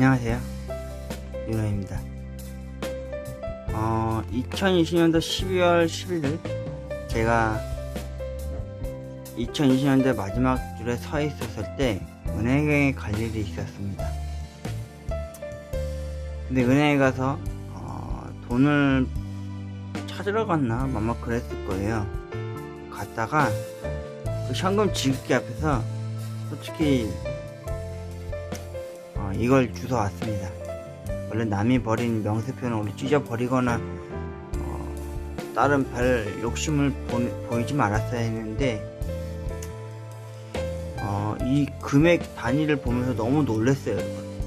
안녕하세요. 윤호입니다. 어, 2020년도 12월 11일 제가 2020년도 마지막 줄에 서 있었을 때 은행에 갈 일이 있었습니다. 근데 은행에 가서 어, 돈을 찾으러 갔나 아마 그랬을 거예요. 갔다가 그 현금 지급기 앞에서 솔직히 어, 이걸 주워 왔습니다. 원래 남이 버린 명세표는 우리 찢어 버리거나 어, 다른 별 욕심을 보, 이지 말았어야 했는데 어, 이 금액 단위를 보면서 너무 놀랐어요.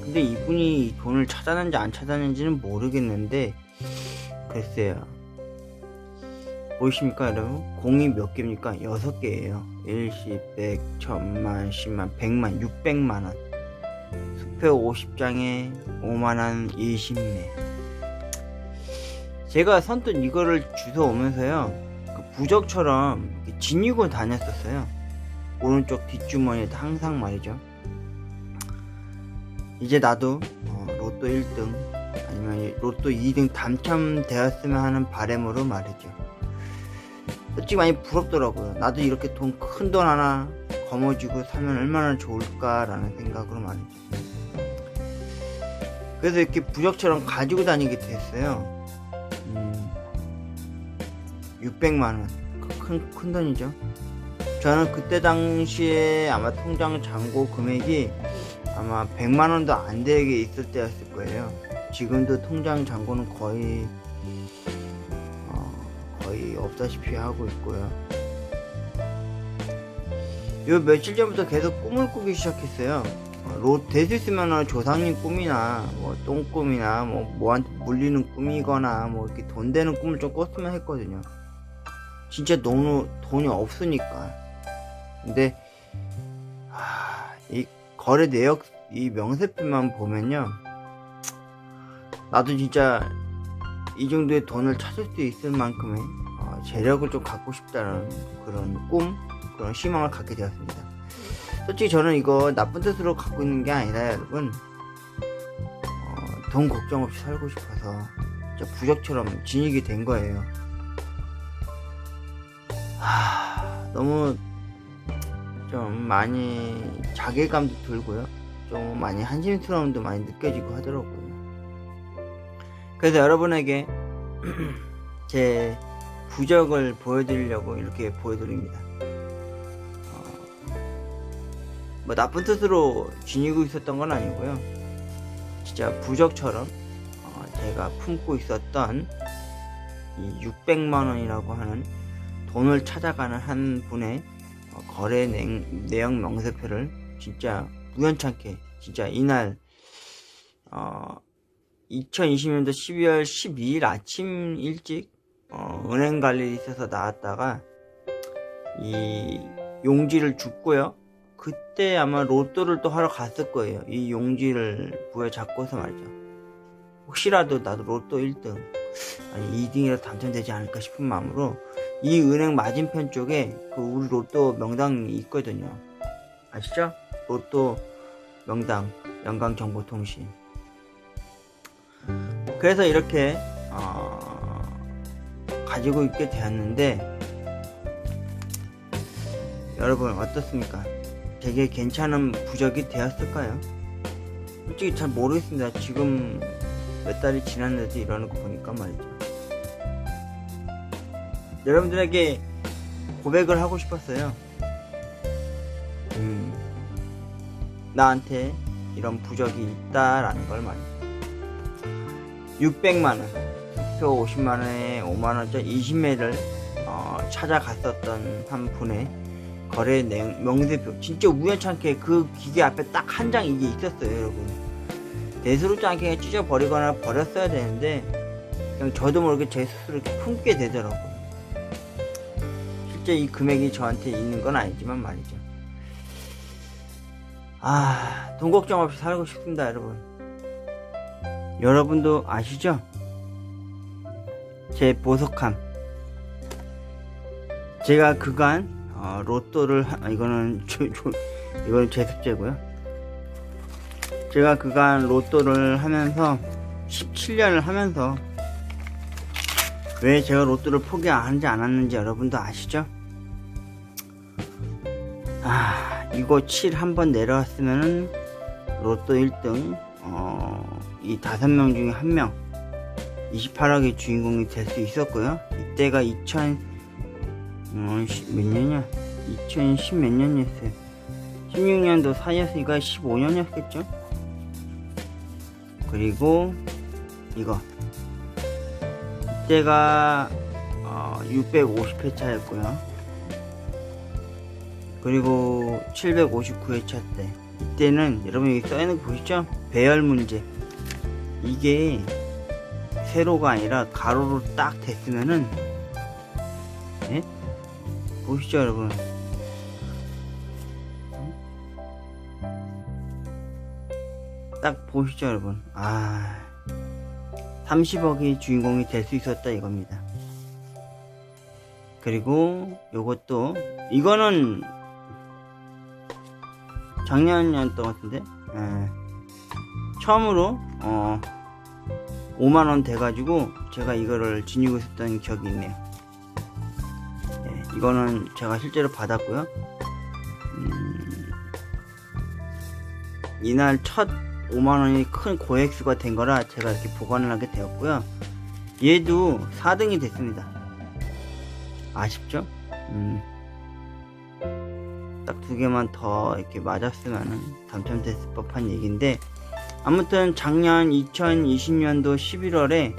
근데 이분이 이 돈을 찾았는지 안 찾았는지는 모르겠는데 글쎄요. 보이십니까 여러분? 공이 몇 개입니까? 6개예요. 일시, 백, 천만, 십만, 백만, 육백만원. 수표 50장에 5만원 20매. 제가 선뜻 이거를 주워 오면서요. 그 부적처럼 지니고 다녔었어요. 오른쪽 뒷주머니에 항상 말이죠. 이제 나도 어, 로또 1등 아니면 로또 2등 당첨되었으면 하는 바람으로 말이죠. 솔직히 많이 부럽더라고요. 나도 이렇게 돈 큰 돈 하나 거머쥐고 살면 얼마나 좋을까라는 생각으로 말이죠. 그래서 이렇게 부적처럼 가지고 다니게 됐어요. 음, 600만원. 큰, 큰 돈이죠. 저는 그때 당시에 아마 통장 잔고 금액이 아마 100만원도 안 되게 있을 때였을 거예요. 지금도 통장 잔고는 거의, 어, 거의 없다시피 하고 있고요. 요 며칠 전부터 계속 꿈을 꾸기 시작했어요. 어, 로, 될수 있으면 조상님 꿈이나, 뭐, 똥꿈이나, 뭐, 뭐한테 물리는 꿈이거나, 뭐, 이렇게 돈 되는 꿈을 좀 꿨으면 했거든요. 진짜 너무 돈이 없으니까. 근데, 하, 이 거래 내역, 이 명세표만 보면요. 나도 진짜 이 정도의 돈을 찾을 수 있을 만큼의 어, 재력을 좀 갖고 싶다는 그런 꿈, 그런 희망을 갖게 되었습니다. 솔직히 저는 이거 나쁜 뜻으로 갖고 있는 게 아니라 여러분 어, 돈 걱정 없이 살고 싶어서 부적처럼 지니게 된 거예요. 하, 너무 좀 많이 자괴감도 들고요. 좀 많이 한심스러움도 많이 느껴지고 하더라고요. 그래서 여러분에게 제 부적을 보여드리려고 이렇게 보여드립니다. 뭐 나쁜 뜻으로 지니고 있었던 건 아니고요. 진짜 부적처럼 어, 제가 품고 있었던 이 600만 원이라고 하는 돈을 찾아가는 한 분의 어, 거래 내, 내역 명세표를 진짜 우연찮게 진짜 이날 어, 2020년도 12월 12일 아침 일찍 어, 은행 갈 일이 있어서 나왔다가 이 용지를 줍고요. 그때 아마 로또를 또 하러 갔을 거예요. 이 용지를 부여잡고서 말이죠. 혹시라도 나도 로또 1등, 아니 2등이라도 당첨되지 않을까 싶은 마음으로 이 은행 맞은편 쪽에 그 우리 로또 명당이 있거든요. 아시죠? 로또 명당, 영광정보통신. 그래서 이렇게, 어, 가지고 있게 되었는데, 여러분 어떻습니까? 되게 괜찮은 부적이 되었을까요? 솔직히 잘 모르겠습니다. 지금 몇 달이 지났는데도 이러는 거 보니까 말이죠. 여러분들에게 고백을 하고 싶었어요. 음, 나한테 이런 부적이 있다라는 걸 말이죠. 600만원, 표 50만원에 5만원짜리 20매를 어, 찾아갔었던 한 분의 거래 내용 명세표. 진짜 우연찮게 그 기계 앞에 딱 한 장 이게 있었어요 여러분. 대수롭지 않게 찢어버리거나 버렸어야 되는데 그냥 저도 모르게 제 스스로 이렇게 품게 되더라고요. 실제 이 금액이 저한테 있는 건 아니지만 말이죠. 아 돈 걱정 없이 살고 싶습니다 여러분. 여러분도 아시죠? 제 보석함. 제가 그간 어, 로또를 하- 아, 이거는 조, 조, 이거는 제 숙제고요. 제가 그간 로또를 하면서 17년을 하면서 왜 제가 로또를 포기하지 않았는지 여러분도 아시죠? 아, 이거 7 한 번 내려왔으면은 로또 1등, 어, 이 다섯 명 중에 한 명, 28억의 주인공이 될 수 있었고요. 이때가 2000, 어, 시- 몇 년이야? 2010 몇 년이었어요. 16년도 사이였으니까 15년이었겠죠? 그리고 이거 이때가 어, 650회차였고요. 그리고 759회차 때 이때는 여러분 여기 써있는 거 보시죠? 배열 문제 이게 세로가 아니라 가로로 딱 됐으면은 예? 보시죠 여러분. 딱 보시죠 여러분. 아 30억이 주인공이 될 수 있었다 이겁니다. 그리고 요것도 이거는 작년이었던 것 같은데? 예. 처음으로 어 5만원 돼가지고 제가 이거를 지니고 있었던 기억이 있네요. 예, 이거는 제가 실제로 받았고요 음, 이날 첫 5만원이 큰 고액수가 된 거라 제가 이렇게 보관을 하게 되었고요. 얘도 4등이 됐습니다. 아쉽죠? 음. 딱 두 개만 더 이렇게 맞았으면 당첨됐을 법한 얘기인데, 아무튼 작년 2020년도 11월에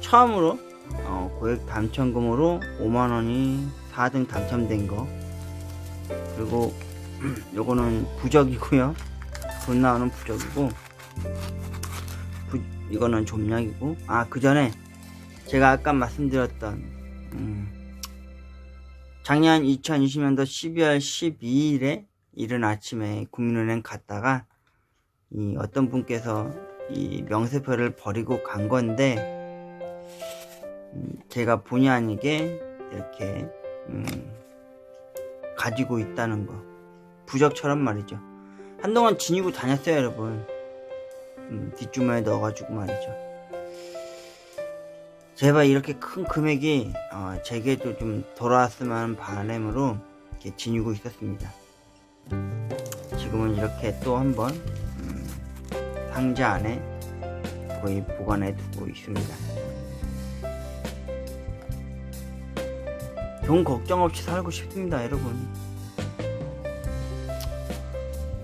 처음으로 어, 고액 당첨금으로 5만원이 4등 당첨된 거. 그리고 요거는 부적이고요. 돈 나오는 부적이고 부, 이거는 좀약이고 아 그 전에 제가 아까 말씀드렸던 음, 작년 2020년도 12월 12일에 이른 아침에 국민은행 갔다가 이 어떤 분께서 이 명세표를 버리고 간 건데 음, 제가 본의 아니게 이렇게 음, 가지고 있다는 거 부적처럼 말이죠. 한동안 지니고 다녔어요, 여러분. 음, 뒷주머니에 넣어가지고 말이죠. 제발 이렇게 큰 금액이 어, 제게도 좀 돌아왔으면 바람으로 이렇게 지니고 있었습니다. 지금은 이렇게 또 한번 음, 상자 안에 거의 보관해 두고 있습니다. 돈 걱정 없이 살고 싶습니다, 여러분.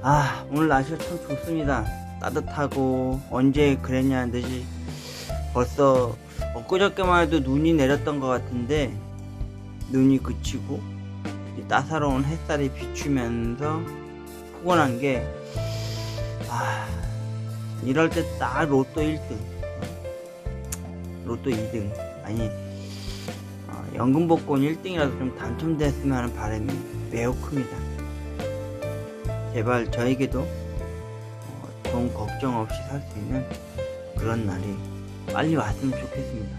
아 오늘 날씨가 참 좋습니다. 따뜻하고 언제 그랬냐는 듯이 벌써 엊그저께만 해도 눈이 내렸던 것 같은데 눈이 그치고 따사로운 햇살이 비추면서 포근한 게 아, 이럴 때 딱 로또 1등. 로또 2등. 아니 어, 연금 복권 1등이라도 좀 당첨됐으면 하는 바람이 매우 큽니다 제발 저에게도 어, 돈 걱정 없이 살 수 있는 그런 날이 빨리 왔으면 좋겠습니다.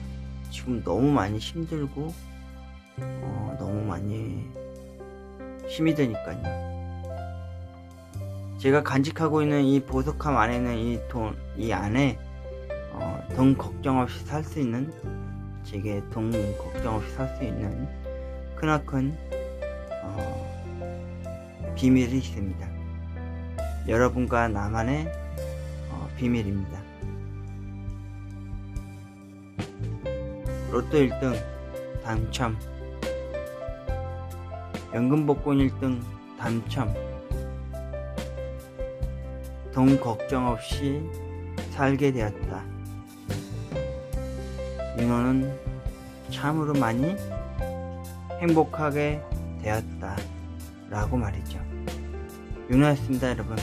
지금 너무 많이 힘들고 어, 너무 많이 힘이 드니까요. 제가 간직하고 있는 이 보석함 안에는 이 돈, 이 안에 어, 돈 걱정 없이 살 수 있는 제게 돈 걱정 없이 살 수 있는 크나큰 어, 비밀이 있습니다. 여러분과 나만의 어, 비밀입니다. 로또 1등 당첨 연금 복권 1등 당첨 돈 걱정 없이 살게 되었다. 윤호는 참으로 많이 행복하게 되었다. 라고 말이죠. 윤호였습니다, 여러분.